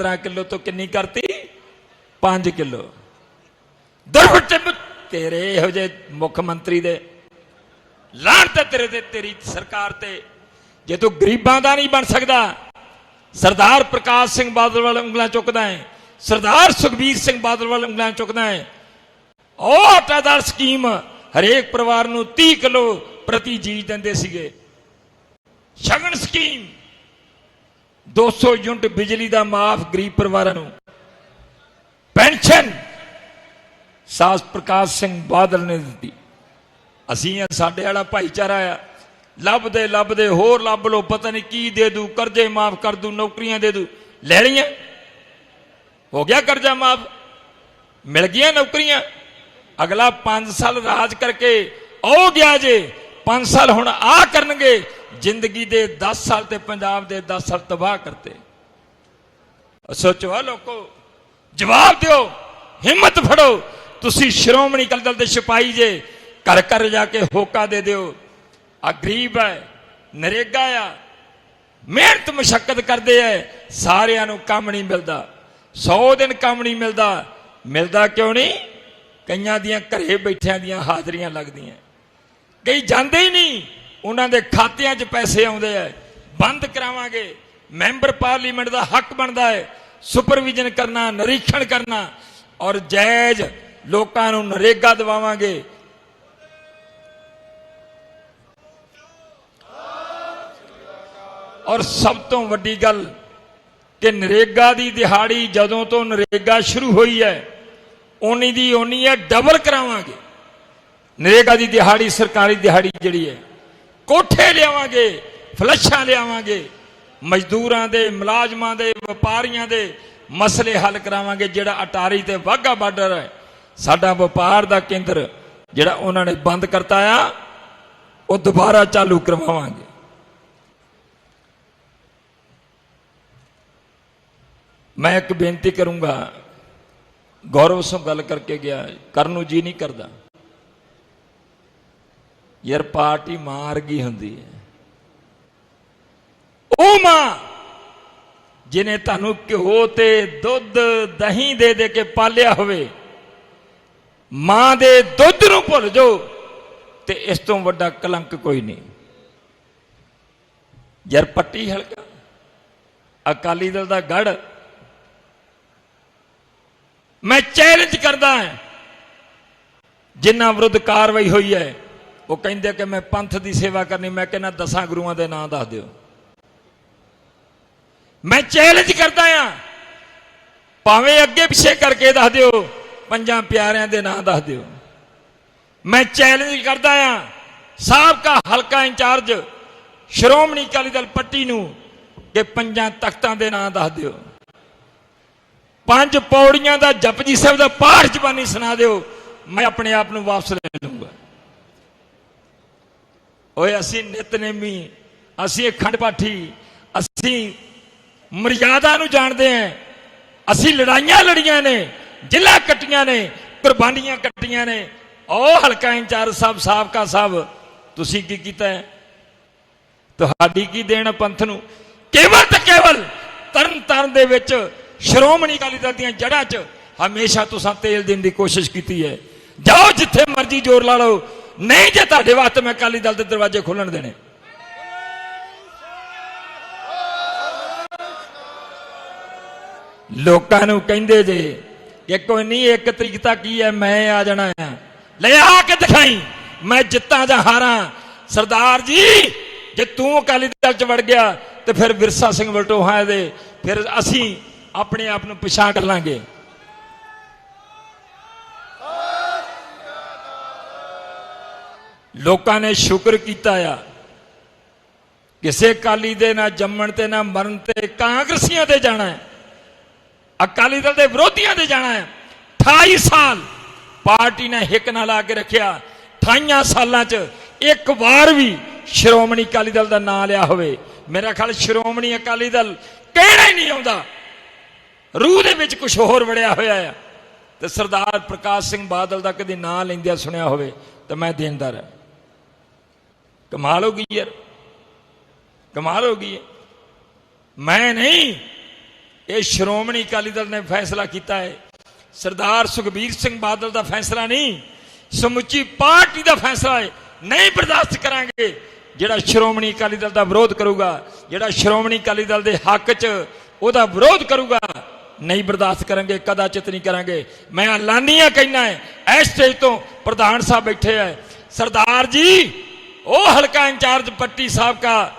15 kilo ਤੋਂ ਕਿੰਨੀ ਕਰਤੀ? 5 ਕਿਲੋ। ਦਰਵਟੇ ਤੇਰੇ ਇਹੋ ਜਿਹੇ ਮੁੱਖ ਮੰਤਰੀ ਦੇ ਲਾਹਣਤ ਤੇਰੇ ਤੇ, ਤੇਰੀ ਸਰਕਾਰ ਤੇ ਜੇ ਤੂੰ ਗਰੀਬਾਂ ਦਾ ਨਹੀਂ ਬਣ ਸਕਦਾ, ਸਰਦਾਰ ਪ੍ਰਕਾਸ਼ ਸਿੰਘ ਬਾਦਲ ਵਾਲ ਉਂਗਲਾਂ ਚੁੱਕਦਾ ਹੈ, ਸਰਦਾਰ ਸੁਖਬੀਰ ਸਿੰਘ ਬਾਦਲ ਵਾਲ ਉਂਗਲਾਂ ਚੁੱਕਦਾ ਹੈ, ਉਹ ਆਟਾਦਾਰ ਸਕੀਮ ਹਰੇਕ ਪਰਿਵਾਰ ਨੂੰ 30 ਕਿਲੋ ਪ੍ਰਤੀ ਜੀ ਦਿੰਦੇ ਸੀਗੇ। ਸ਼ਗਨ ਸਕੀਮ 200 ਯੂਨਿਟ ਬਿਜਲੀ ਦਾ ਮਾਫ ਗਰੀਬ ਪਰਿਵਾਰਾਂ ਨੂੰ। ਪੈਨਸ਼ਨ! ਸਾਸ ਪ੍ਰਕਾਸ਼ ਸਿੰਘ ਬਾਦਲ ਨੇ ਦਿੱਤੀ। ਅਸੀਂ ਆ, ਸਾਡੇ ਵਾਲਾ ਭਾਈਚਾਰਾ ਆ। ਲੱਭਦੇ ਲੱਭਦੇ, ਹੋਰ ਲੱਭ ਲੋ ਪਤਾ ਨਹੀਂ ਕੀ ਦੇ ਦੂ, ਕਰਜ਼ੇ ਮਾਫ ਕਰ ਦੂ, ਨੌਕਰੀਆਂ ਦੇ ਦੂ। ਲੈ ਲਈਆਂ ਹੋ ਗਿਆ ਕਰਜ਼ਾ ਮਾਫ? ਮਿਲ ਗਈਆਂ ਨੌਕਰੀਆਂ? ਅਗਲਾ 5 ਸਾਲ ਰਾਜ ਕਰਕੇ ਉਹ ਗਿਆ ਜੇ। 5 ਸਾਲ ਹੁਣ ਆ ਕਰਨਗੇ। ਜ਼ਿੰਦਗੀ ਦੇ 10 ਸਾਲ ਤੇ ਪੰਜਾਬ ਦੇ 10 ਸਾਲ ਤਬਾਹ ਕਰਤੇ। ਸੋਚੋ ਆ ਲੋਕੋ, ਜਵਾਬ ਦਿਓ, ਹਿੰਮਤ ਫੜੋ। ਤੁਸੀਂ ਸ਼੍ਰੋਮਣੀ ਅਕਾਲੀ ਦਲ ਦੇ ਸਿਪਾਹੀ ਜੇ, ਘਰ ਘਰ ਜਾ ਕੇ ਹੋਕਾ ਦੇ ਦਿਓ। ਆ ਗਰੀਬ ਹੈ, ਨਰੇਗਾ ਆ, ਮਿਹਨਤ ਮੁਸ਼ਕਲ ਕਰਦੇ ਐ, ਸਾਰਿਆਂ ਨੂੰ ਕੰਮ ਨਹੀਂ ਮਿਲਦਾ। 100 ਦਿਨ ਕੰਮ ਨਹੀਂ ਮਿਲਦਾ। ਮਿਲਦਾ ਕਿਉਂ ਨਹੀਂ? ਕਈਆਂ ਦੀਆਂ ਘਰੇ ਬੈਠਿਆਂ ਦੀਆਂ ਹਾਜ਼ਰੀਆਂ ਲੱਗਦੀਆਂ। ਕਈ ਜਾਂਦੇ ਹੀ ਨਹੀਂ। ਉਹਨਾਂ ਦੇ ਖਾਤਿਆਂ 'ਚ ਪੈਸੇ ਆਉਂਦੇ ਐ ਬੰਦ ਕਰਾਵਾਂਗੇ। ਮੈਂਬਰ ਪਾਰਲੀਮੈਂਟ ਦਾ ਹੱਕ ਬਣਦਾ ਹੈ। ਸੁਪਰਵਿਜ਼ਨ ਕਰਨਾ, ਨਿਰੀਖਣ ਕਰਨਾ ਔਰ ਜਾਇਜ਼ ਲੋਕਾਂ ਨੂੰ ਨਰੇਗਾ ਦਿਵਾਵਾਂਗੇ। ਔਰ ਸਭ ਤੋਂ ਵੱਡੀ ਗੱਲ ਕਿ ਨਰੇਗਾ ਦੀ ਦਿਹਾੜੀ ਜਦੋਂ ਤੋਂ ਨਰੇਗਾ ਸ਼ੁਰੂ ਹੋਈ ਹੈ ਉਨੀ ਦੀ ਉਨੀ ਹੈ, ਡਬਲ ਕਰਾਵਾਂਗੇ। ਨਰੇਗਾ ਦੀ ਦਿਹਾੜੀ ਸਰਕਾਰੀ ਦਿਹਾੜੀ ਜਿਹੜੀ ਹੈ। ਕੋਠੇ ਲਿਆਵਾਂਗੇ, ਫਲੱਸ਼ਾਂ ਲਿਆਵਾਂਗੇ, ਮਜ਼ਦੂਰਾਂ ਦੇ, ਮੁਲਾਜ਼ਮਾਂ ਦੇ, ਵਪਾਰੀਆਂ ਦੇ ਮਸਲੇ ਹੱਲ ਕਰਾਵਾਂਗੇ, ਜਿਹੜਾ ਅਟਾਰੀ ਤੇ ਵਾਹਗਾ ਬਾਰਡਰ ਹੈ। ਸਾਡਾ ਵਪਾਰ ਦਾ ਕੇਂਦਰ ਜਿਹੜਾ ਉਹਨਾਂ ਨੇ ਬੰਦ ਕਰਤਾ ਆ, ਉਹ ਦੁਬਾਰਾ ਚਾਲੂ ਕਰਵਾਵਾਂਗੇ। ਮੈਂ ਇੱਕ ਬੇਨਤੀ ਕਰੂੰਗਾ, ਗੌਰਵ ਸਿੰਘ ਗੱਲ ਕਰਕੇ ਗਿਆ, ਕਰਨ ਨੂੰ ਜੀ ਨਹੀਂ ਕਰਦਾ। ਯਾਰ ਪਾਰਟੀ ਮਾਰ ਗਈ ਹੁੰਦੀ ਹੈ। ਉਹ ਮਾਂ ਜਿਨੇ ਤੁਹਾਨੂੰ ਘਿਓ ਤੇ ਦੁੱਧ, ਦਹੀਂ ਦੇ ਦੇ ਕੇ ਪਾਲਿਆ ਹੋਵੇ, ਮਾਂ ਦੇ ਦੁੱਧ ਨੂੰ ਭੁੱਲ ਜਾਓ ਤੇ ਇਸ ਤੋਂ ਵੱਡਾ ਕਲੰਕ ਕੋਈ ਨਹੀਂ। ਯਾਰ ਪੱਟੀ ਹਲਕਾ, ਅਕਾਲੀ ਦਲ ਦਾ ਗੜ, ਮੈਂ ਚੈਲੰਜ ਕਰਦਾ ਹਾਂ, ਜਿਨ੍ਹਾਂ ਵਿਰੁੱਧ ਕਾਰਵਾਈ ਹੋਈ ਹੈ। ਉਹ ਕਹਿੰਦੇ ਕਿ ਮੈਂ ਪੰਥ ਦੀ ਸੇਵਾ ਕਰਨੀ, ਮੈਂ ਕਹਿੰਦਾ ਦਸਾਂ ਗੁਰੂਆਂ ਦੇ ਨਾਂ ਦੱਸ ਦਿਓ। ਮੈਂ ਚੈਲੰਜ ਕਰਦਾ ਹਾਂ ਭਾਵੇਂ ਅੱਗੇ ਪਿੱਛੇ ਕਰਕੇ ਦੱਸ ਦਿਓ, ਪੰਜਾਂ ਪਿਆਰਿਆਂ ਦੇ ਨਾਂ ਦੱਸ ਦਿਓ। ਮੈਂ ਚੈਲੰਜ ਕਰਦਾ ਹਾਂ ਸਾਬਕਾ ਹਲਕਾ ਇੰਚਾਰਜ ਸ਼੍ਰੋਮਣੀ ਅਕਾਲੀ ਦਲ ਪੱਟੀ ਨੂੰ ਕਿ ਪੰਜਾਂ ਤਖਤਾਂ ਦੇ ਨਾਂ ਦੱਸ ਦਿਓ। ਪੰਜ ਪੌੜੀਆਂ ਦਾ ਜਪਜੀ ਸਾਹਿਬ ਦਾ ਪਾਠ ਜ਼ਬਾਨੀ ਸੁਣਾ ਦਿਓ। ਮੈਂ ਆਪਣੇ ਆਪ ਨੂੰ ਵਾਪਸ ਲੈ ਲੂੰਗਾ ਓਏ ਅਸੀਂ ਨਿਤਨੇਮੀ ਅਸੀਂ ਅਖੰਡ ਪਾਠੀ, ਅਸੀਂ ਮਰਿਆਦਾ ਨੂੰ ਜਾਣਦੇ ਹਾਂ ਅਸੀਂ ਲੜਾਈਆਂ ਲੜੀਆਂ ਨੇ, ਜ਼ਿਲ੍ਹਾ ਕੱਟੀਆਂ ਨੇ, ਕੁਰਬਾਨੀਆਂ ਕੱਟੀਆਂ ਨੇ। ਉਹ ਹਲਕਾ ਇੰਚਾਰਜ ਸਾਹਿਬ, ਸਾਬਕਾ ਸਾਹਿਬ, ਤੁਸੀਂ ਕੀ ਕੀਤਾ ਹੈ? ਤੁਹਾਡੀ ਕੀ ਦੇਣ ਪੰਥ ਨੂੰ? ਕੇਵਲ ਤੇ ਕੇਵਲ ਤਰਨ ਤਾਰਨ ਦੇ ਵਿੱਚ ਸ਼੍ਰੋਮਣੀ ਅਕਾਲੀ ਦਲ ਦੀਆਂ ਜੜ੍ਹਾਂ 'ਚ ਹਮੇਸ਼ਾ ਤੁਸੀਂ ਤੇਲ ਦੇਣ ਦੀ ਕੋਸ਼ਿਸ਼ ਕੀਤੀ ਹੈ। ਜਾਓ ਜਿੱਥੇ ਮਰਜ਼ੀ ਜ਼ੋਰ ਲਾ ਲਓ ਨਹੀਂ ਜੇ ਤੁਹਾਡੇ ਵਾਸਤੇ ਮੈਂ ਅਕਾਲੀ ਦਲ ਦੇ ਦਰਵਾਜ਼ੇ ਖੋਲਣ ਦੇਣੇ। ਲੋਕਾਂ ਨੂੰ ਕਹਿੰਦੇ ਜੇ ਕਿ ਕੋਈ ਨਹੀਂ, ਇੱਕ ਤਰੀਕ ਤੱਕ ਕੀ ਹੈ, ਮੈਂ ਆ ਜਾਣਾ ਆ। ਲੈ ਆ ਕੇ ਦਿਖਾਈ, ਮੈਂ ਜਿੱਤਾਂ ਜਾਂ ਹਾਰਾਂ। ਸਰਦਾਰ ਜੀ, ਜੇ ਤੂੰ ਅਕਾਲੀ ਦਲ ਚ ਵੜ ਗਿਆ, ਤੇ ਫਿਰ ਵਿਰਸਾ ਸਿੰਘ ਵਲਟੋਹਾ ਦੇ, ਫਿਰ ਅਸੀਂ ਆਪਣੇ ਆਪ ਨੂੰ ਪਛਾਣ ਕਰ ਲਾਂਗੇ। ਲੋਕਾਂ ਨੇ ਸ਼ੁਕਰ ਕੀਤਾ ਆ। ਕਿਸੇ ਅਕਾਲੀ ਦੇ ਨਾ ਜੰਮਣ ਤੇ ਨਾ ਮਰਨ ਤੇ ਕਾਂਗਰਸੀਆਂ ਤੇ ਜਾਣਾ ਹੈ। ਅਕਾਲੀ ਦਲ ਦੇ ਵਿਰੋਧੀਆਂ ਦੇ ਜਾਣਾ ਹੈ। 28 ਸਾਲ ਪਾਰਟੀ ਨੇ ਹਿੱਕ ਨਾਲ ਲਾ ਕੇ ਰੱਖਿਆ। 28 ਸਾਲਾਂ 'ਚ ਇੱਕ ਵਾਰ ਵੀ ਸ਼੍ਰੋਮਣੀ ਅਕਾਲੀ ਦਲ ਦਾ ਨਾਂ ਲਿਆ ਹੋਵੇ। ਮੇਰਾ ਖਿਆਲ ਸ਼੍ਰੋਮਣੀ ਅਕਾਲੀ ਦਲ ਕਹਿਣਾ ਹੀ ਨਹੀਂ ਆਉਂਦਾ। ਰੂਹ ਦੇ ਵਿੱਚ ਕੁਝ ਹੋਰ ਵੜਿਆ ਹੋਇਆ ਆ। ਤੇ ਸਰਦਾਰ ਪ੍ਰਕਾਸ਼ ਸਿੰਘ ਬਾਦਲ ਦਾ ਕਦੀ ਨਾਂ ਲੈਂਦਿਆ ਸੁਣਿਆ ਹੋਵੇ ਤਾਂ ਮੈਂ ਦੇਣਦਾਰ ਹਾਂ। ਕਮਾਲ ਹੋ ਗਈ ਯਾਰ। ਕਮਾਲ ਹੋ ਗਈ ਹੈ। ਮੈਂ ਨਹੀਂ, ਇਹ ਸ਼੍ਰੋਮਣੀ ਅਕਾਲੀ ਦਲ ਨੇ ਫੈਸਲਾ ਕੀਤਾ ਹੈ। ਸਰਦਾਰ ਸੁਖਬੀਰ ਸਿੰਘ ਬਾਦਲ ਦਾ ਫੈਸਲਾ ਨਹੀਂ, ਸਮੁੱਚੀ ਪਾਰਟੀ ਦਾ ਫੈਸਲਾ ਹੈ। ਨਹੀਂ ਬਰਦਾਸ਼ਤ ਕਰਾਂਗੇ। ਜਿਹੜਾ ਸ਼੍ਰੋਮਣੀ ਅਕਾਲੀ ਦਲ ਦਾ ਵਿਰੋਧ ਕਰੂਗਾ, ਜਿਹੜਾ ਸ਼੍ਰੋਮਣੀ ਅਕਾਲੀ ਦਲ ਦੇ ਹੱਕ 'ਚ ਉਹਦਾ ਵਿਰੋਧ ਕਰੂਗਾ, ਨਹੀਂ ਬਰਦਾਸ਼ਤ ਕਰਾਂਗੇ, ਕਦਾਚਿਤ ਨਹੀਂ ਕਰਾਂਗੇ। ਮੈਂ ਐਲਾਨੀਆਂ ਕਹਿਣਾ ਹੈ, ਇਸ ਸਟੇਜ ਤੋਂ ਪ੍ਰਧਾਨ ਸਾਹਿਬ ਬੈਠੇ ਹੈ ਸਰਦਾਰ ਜੀ ਉਹ ਹਲਕਾ ਇੰਚਾਰਜ ਪੱਟੀ ਸਾਹਿਬ ਕਾ,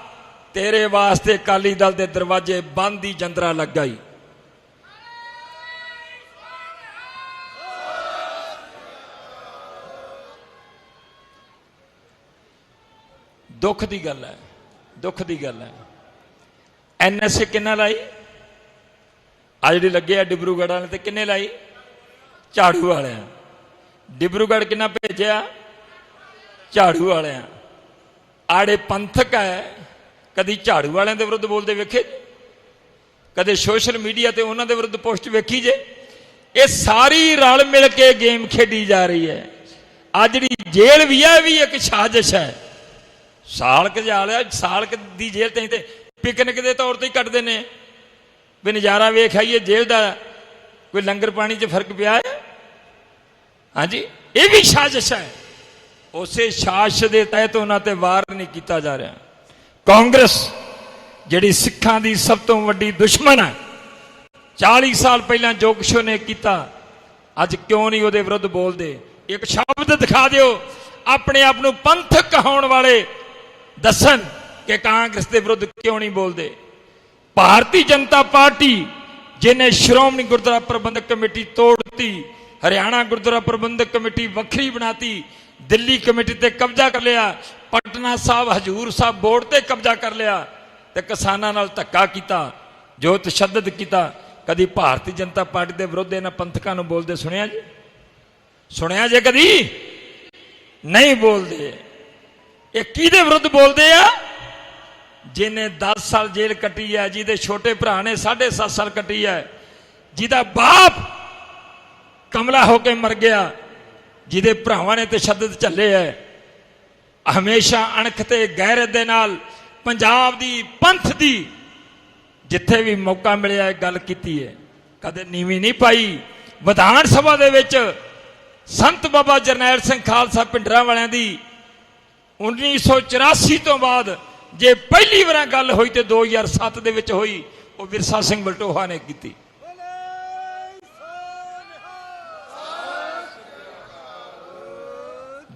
ਤੇਰੇ ਵਾਸਤੇ ਅਕਾਲੀ ਦਲ ਦੇ ਦਰਵਾਜ਼ੇ ਬੰਦ ਹੀ ਜੰਦਰਾ ਲੱਗਾ ਹੀ ਦੁੱਖ ਦੀ ਗੱਲ ਹੈ, ਦੁੱਖ ਦੀ ਗੱਲ ਹੈ। ਐਨਐਸਏ ਕਿੰਨਾ ਲਾਈ? ਆ ਜਿਹੜੀ ਲੱਗੇ ਆ ਡਿਬਰੂਗੜ੍ਹ ਵਾਲੇ ਤੇ ਕਿੰਨੇ ਲਾਈ? ਝਾੜੂ ਵਾਲਿਆਂ। ਡਿਬਰੂਗੜ੍ਹ ਕਿੰਨਾ ਭੇਜਿਆ? ਝਾੜੂ ਵਾਲਿਆਂ। ਆੜੇ ਪੰਥਕ ਹੈ। ਕਦੀ ਝਾੜੂ ਵਾਲਿਆਂ ਦੇ ਵਿਰੁੱਧ ਬੋਲਦੇ ਵੇਖੇ। ਕਦੇ ਸੋਸ਼ਲ ਮੀਡੀਆ ਤੇ ਉਹਨਾਂ ਦੇ ਵਿਰੁੱਧ ਪੋਸਟ ਵੇਖੀ ਜੇ। ਇਹ ਸਾਰੀ ਰਲ ਮਿਲ ਕੇ ਗੇਮ ਖੇਡੀ ਜਾ ਰਹੀ ਹੈ। ਆ ਜਿਹੜੀ ਜੇਲ੍ਹ ਵੀ ਹੈ, ਇਹ ਵੀ ਇੱਕ ਸਾਜ਼ਿਸ਼ ਹੈ। ਸਾਲਕ ਜਾਲਿਆ ਸਾਲਕ ਦੀ ਜੇਲ੍ਹ ਤੇ ਤੇ ਪਿਕਨਿਕ ਦੇ ਤੌਰ ਤੇ ਹੀ ਕੱਟਦੇ ਨੇ। ਵੀ ਨਜ਼ਾਰਾ ਵੇਖ ਆਈਏ, ਜੇਲ੍ਹ ਦਾ ਕੋਈ ਲੰਗਰ ਪਾਣੀ 'ਚ ਫ਼ਰਕ ਪਿਆ ਹੈ? ਹਾਂਜੀ, ਇਹ ਵੀ ਸਾਜ਼ਿਸ਼ ਹੈ। ਉਸੇ ਸਾਜ਼ਿਸ਼ ਦੇ ਤਹਿਤ ਉਹਨਾਂ ਤੇ ਵਾਰ ਨਹੀਂ ਕੀਤਾ ਜਾ ਰਿਹਾ। ਕਾਂਗਰਸ, ਜਿਹੜੀ ਸਿੱਖਾਂ ਦੀ ਸਭ ਤੋਂ ਵੱਡੀ ਦੁਸ਼ਮਣ ਹੈ 40 ਸਾਲ ਪਹਿਲਾਂ ਜੋ ਕੁਛ ਉਹਨੇ ਕੀਤਾ, ਅੱਜ ਕਿਉਂ ਨਹੀਂ ਉਹਦੇ ਵਿਰੁੱਧ ਬੋਲਦੇ? ਇੱਕ ਸ਼ਬਦ ਦਿਖਾ ਦਿਓ, ਆਪਣੇ ਆਪ ਨੂੰ ਪੰਥਕ ਕਹਾਉਣ ਵਾਲੇ ਦੱਸਣ ਕਿ ਕਾਂਗਰਸ ਦੇ ਵਿਰੁੱਧ ਕਿਉਂ ਨਹੀਂ ਬੋਲਦੇ। ਭਾਰਤੀ ਜਨਤਾ ਪਾਰਟੀ, ਜਿਹਨੇ ਸ਼੍ਰੋਮਣੀ ਗੁਰਦੁਆਰਾ ਪ੍ਰਬੰਧਕ ਕਮੇਟੀ ਤੋੜਤੀ, ਹਰਿਆਣਾ ਗੁਰਦੁਆਰਾ ਪ੍ਰਬੰਧਕ ਕਮੇਟੀ ਵੱਖਰੀ ਬਣਾਤੀ ਦਿੱਲੀ ਕਮੇਟੀ ਤੇ ਕਬਜ਼ਾ ਕਰ ਲਿਆ, ਪਟਨਾ ਸਾਹਿਬ, ਹਜੂਰ ਸਾਹਿਬ ਬੋਰਡ ਤੇ ਕਬਜ਼ਾ ਕਰ ਲਿਆ ਤੇ ਕਿਸਾਨਾਂ ਨਾਲ ਧੱਕਾ ਕੀਤਾ, ਜੋ ਤਸ਼ੱਦਦ ਕੀਤਾ। ਕਦੀ ਭਾਰਤੀ ਜਨਤਾ ਪਾਰਟੀ ਦੇ ਵਿਰੁੱਧ ਇਹਨਾਂ ਪੰਥਕਾਂ ਨੂੰ ਬੋਲਦੇ ਸੁਣਿਆ ਜੀ? ਸੁਣਿਆ ਜੇ ਕਦੀ? ਨਹੀਂ ਬੋਲਦੇ। ਇਹ ਕਿਹਦੇ ਵਿਰੁੱਧ ਬੋਲਦੇ ਆ? ਜਿਹਨੇ 10 ਸਾਲ ਜੇਲ੍ਹ ਕੱਟੀ ਹੈ, ਜਿਹਦੇ ਛੋਟੇ ਭਰਾ ਨੇ 7.5 ਸਾਲ ਕੱਟੀ ਹੈ, ਜਿਹਦਾ ਬਾਪ ਕਮਲਾ ਹੋ ਕੇ ਮਰ ਗਿਆ। ਜਿਹਦੇ ਭਰਾਵਾਂ ਨੇ ਤਸ਼ੱਦਦ ਝੱਲੇ ਹੈ ਹਮੇਸ਼ਾ ਅਣਖ ਤੇ ਗੈਰਤ ਦੇ ਨਾਲ ਪੰਜਾਬ ਦੀ ਪੰਥ ਦੀ ਜਿੱਥੇ ਵੀ ਮੌਕਾ ਮਿਲਿਆ ਇਹ ਗੱਲ ਕੀਤੀ ਹੈ ਕਦੇ ਨੀਵੀਂ ਨਹੀਂ ਪਾਈ। ਵਿਧਾਨ ਸਭਾ ਦੇ ਵਿੱਚ ਸੰਤ ਬਾਬਾ ਜਰਨੈਲ ਸਿੰਘ ਖਾਲਸਾ ਪਿੰਡਰਾਂ ਵਾਲਿਆਂ ਦੀ 1984 ਤੋਂ ਬਾਅਦ ਜੇ ਪਹਿਲੀ ਵਾਰ ਗੱਲ ਹੋਈ ਤੇ 2007 ਦੇ ਵਿੱਚ ਹੋਈ, ਉਹ ਵਿਰਸਾ ਸਿੰਘ ਬਲਟੋਹਾ ਨੇ ਕੀਤੀ।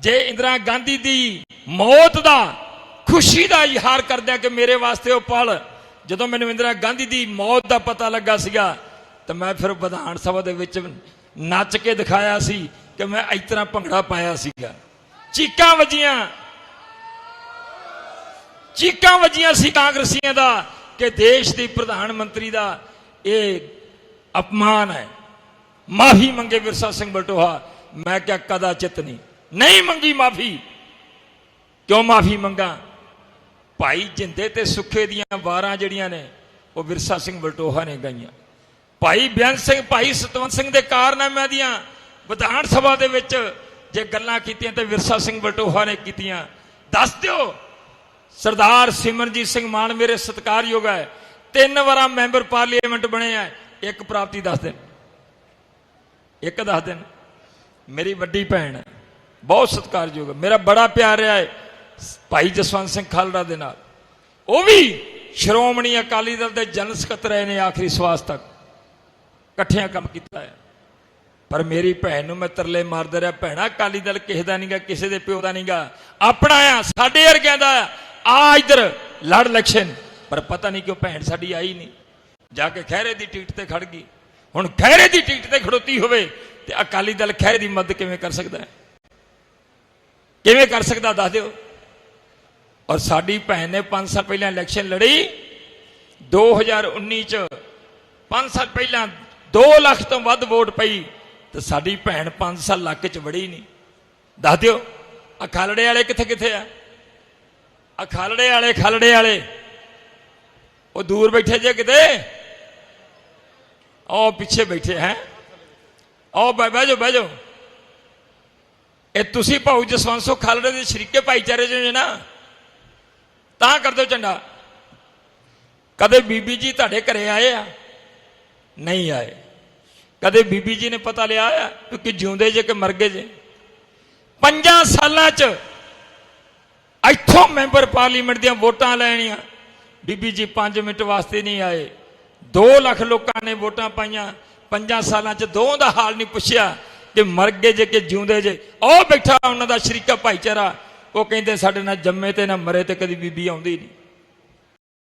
ਜੇ ਇੰਦਰਾ ਗਾਂਧੀ ਦੀ ਮੌਤ ਦਾ ਖੁਸ਼ੀ ਦਾ ਇਜ਼ਹਾਰ ਕਰਦਿਆਂ ਕਿ ਮੇਰੇ ਵਾਸਤੇ ਉਹ ਪਲ, ਜਦੋਂ ਮੈਨੂੰ ਇੰਦਰਾ ਗਾਂਧੀ ਦੀ ਮੌਤ ਦਾ ਪਤਾ ਲੱਗਾ ਸੀਗਾ, ਤਾਂ ਮੈਂ ਫਿਰ ਵਿਧਾਨ ਸਭਾ ਦੇ ਵਿੱਚ ਨੱਚ ਕੇ ਦਿਖਾਇਆ ਸੀ ਕਿ ਮੈਂ ਇਸ ਤਰ੍ਹਾਂ ਭੰਗੜਾ ਪਾਇਆ ਸੀਗਾ। ਚੀਕਾਂ ਵੱਜੀਆਂ। ਚੀਕਾਂ ਵੱਜੀਆਂ ਸੀ ਕਾਂਗਰਸੀਆਂ ਦਾ ਕਿ ਦੇਸ਼ ਦੀ ਪ੍ਰਧਾਨ ਮੰਤਰੀ ਦਾ ਇਹ ਅਪਮਾਨ ਹੈ। ਮਾਫੀ ਮੰਗੇ ਵਿਰਸਾ ਸਿੰਘ ਬਟੋਹਾ, ਮੈਂ ਕਿਹਾ ਕਦਾ ਕਦਾਚਿਤ ਨਹੀਂ। ਨਹੀਂ ਮੰਗੀ ਮਾਫੀ। ਕਿਉਂ ਮਾਫੀ ਮੰਗਾ? ਭਾਈ ਜਿੰਦੇ ਤੇ ਸੁੱਖੇ ਦੀਆਂ ਵਾਰਾਂ ਜਿਹੜੀਆਂ ਨੇ, ਉਹ ਵਿਰਸਾ ਸਿੰਘ ਬਲਟੋਹਾ ਨੇ ਗਾਈਆਂ। ਭਾਈ ਬਿਆਨ ਸਿੰਘ, ਭਾਈ ਸਤਵੰਤ ਸਿੰਘ ਦੇ ਕਾਰਨਾਮਿਆਂ ਦੀਆਂ ਵਿਧਾਨ ਸਭਾ ਦੇ ਵਿੱਚ ਜੇ ਗੱਲਾਂ ਕੀਤੀਆਂ ਤੇ ਵਿਰਸਾ ਸਿੰਘ ਬਲਟੋਹਾ ਨੇ ਕੀਤੀਆਂ। ਦੱਸ ਦਿਓ, ਸਰਦਾਰ ਸਿਮਰਜੀਤ ਸਿੰਘ ਮਾਨ ਮੇਰੇ ਸਤਿਕਾਰਯੋਗ ਹੈ, ਤਿੰਨ ਵਾਰਾਂ ਮੈਂਬਰ ਪਾਰਲੀਮੈਂਟ ਬਣੇ ਆ, ਇੱਕ ਪ੍ਰਾਪਤੀ ਦੱਸ ਦੇਣ। ਇੱਕ ਦੱਸ ਦੇਣ। ਮੇਰੀ ਵੱਡੀ ਭੈਣ ਹੈ ਬਹੁਤ ਸਤਿਕਾਰਯੋਗ ਮੇਰਾ ਬੜਾ ਪਿਆਰ ਰਿਹਾ ਹੈ ਭਾਈ ਜਸਵੰਤ ਸਿੰਘ ਖਾਲੜਾ ਦੇ ਨਾਲ। ਉਹ ਵੀ ਸ਼੍ਰੋਮਣੀ ਅਕਾਲੀ ਦਲ ਦੇ ਜਨਰਲ ਸਕੱਤਰ ਰਹੇ ਨੇ ਆਖਰੀ ਸਵਾਸ ਤੱਕ। ਇਕੱਠਿਆਂ ਕੰਮ ਕੀਤਾ ਹੈ। ਪਰ ਮੇਰੀ ਭੈਣ ਨੂੰ ਮੈਂ ਤਰਲੇ ਮਾਰਦਾ ਰਿਹਾ, ਭੈਣਾ, ਅਕਾਲੀ ਦਲ ਕਿਸੇ ਦਾ ਨਹੀਂਗਾ ਕਿਸੇ ਦੇ ਪਿਓ ਦਾ ਨਹੀਂਗਾ ਆਪਣਾ ਆ, ਸਾਡੇ ਵਰਗਿਆਂ ਦਾ ਆ। ਆ ਇਧਰ ਲੜ ਇਲੈਕਸ਼ਨ ਪਰ ਪਤਾ ਨਹੀਂ ਕਿਉਂ ਭੈਣ ਸਾਡੀ ਆਈ ਨਹੀਂ। ਜਾ ਕੇ ਖਹਿਰੇ ਦੀ ਟਿਕਟ ਤੇ ਖੜ ਗਈ। ਹੁਣ ਖਹਿਰੇ ਦੀ ਟਿਕਟ ਤੇ ਖੜੋਤੀ ਹੋਵੇ ਤੇ ਅਕਾਲੀ ਦਲ ਖਹਿਰੇ ਦੀ ਮਦਦ ਕਿਵੇਂ ਕਰ ਸਕਦਾ ਹੈ? ਕਿਵੇਂ ਕਰ ਸਕਦਾ, ਦੱਸ ਦਿਓ। ਔਰ ਸਾਡੀ ਭੈਣ ਨੇ 5 ਸਾਲ ਪਹਿਲਾਂ ਇਲੈਕਸ਼ਨ ਲੜੀ। 2019 ਚ 5 ਸਾਲ ਪਹਿਲਾਂ 2 ਲੱਖ ਤੋਂ ਵੱਧ ਵੋਟ ਪਈ ਤੇ ਸਾਡੀ ਭੈਣ 5 ਸਾਲ ਲੱਕ ਚ ਵੜੀ ਨਹੀਂ। ਦੱਸ ਦਿਓ ਆ ਖਾਲੜੇ ਵਾਲੇ ਕਿੱਥੇ ਕਿੱਥੇ ਆ? ਆ ਖਾਲੜੇ ਵਾਲੇ ਖਾਲੜੇ ਵਾਲੇ। ਉਹ ਦੂਰ ਬੈਠੇ ਜੇ ਕਿਤੇ? ਉਹ ਪਿੱਛੇ ਬੈਠੇ ਹੈ। ਆਓ ਬਹਿ ਜਾਓ ਬਹਿ ਜਾਓ। ਇਹ ਤੁਸੀਂ ਭਾਊ ਜਸਵੰਸੋ ਖਾਲੜੇ ਦੇ ਸ਼ਰੀਕੇ ਭਾਈਚਾਰੇ ਚੋਂ ਨਾ, ਤਾਂ ਕਰ ਦਿਓ ਝੰਡਾ। ਕਦੇ ਬੀਬੀ ਜੀ ਤੁਹਾਡੇ ਘਰੇ ਆਏ ਆ? ਨਹੀਂ ਆਏ। ਕਦੇ ਬੀਬੀ ਜੀ ਨੇ ਪਤਾ ਲਿਆ ਆ ਕਿ ਜਿਉਂਦੇ ਜੇ ਕਿ ਮਰ ਗਏ ਜੇ? ਪੰਜਾਂ ਸਾਲਾਂ 'ਚ ਇੱਥੋਂ ਮੈਂਬਰ ਪਾਰਲੀਮੈਂਟ ਦੀਆਂ ਵੋਟਾਂ ਲੈਣੀਆਂ। ਬੀਬੀ ਜੀ 5 ਮਿੰਟ ਵਾਸਤੇ ਨਹੀਂ ਆਏ। 2 ਲੱਖ ਲੋਕਾਂ ਨੇ ਵੋਟਾਂ ਪਾਈਆਂ। ਪੰਜਾਂ ਸਾਲਾਂ 'ਚ ਦੋ ਦਾ ਹਾਲ ਨਹੀਂ ਪੁੱਛਿਆ। ਕਿ ਮਰ ਗਏ ਜੇ ਕਿ ਜਿਉਂਦੇ ਜੇ। ਉਹ ਬੈਠਾ ਉਹਨਾਂ ਦਾ ਸ਼ਰੀਕਾ ਭਾਈਚਾਰਾ। ਉਹ ਕਹਿੰਦੇ ਸਾਡੇ ਨਾਲ ਜੰਮੇ ਤੇ ਨਾ ਮਰੇ ਤੇ ਕਦੀ ਬੀਬੀ ਆਉਂਦੀ ਨਹੀਂ।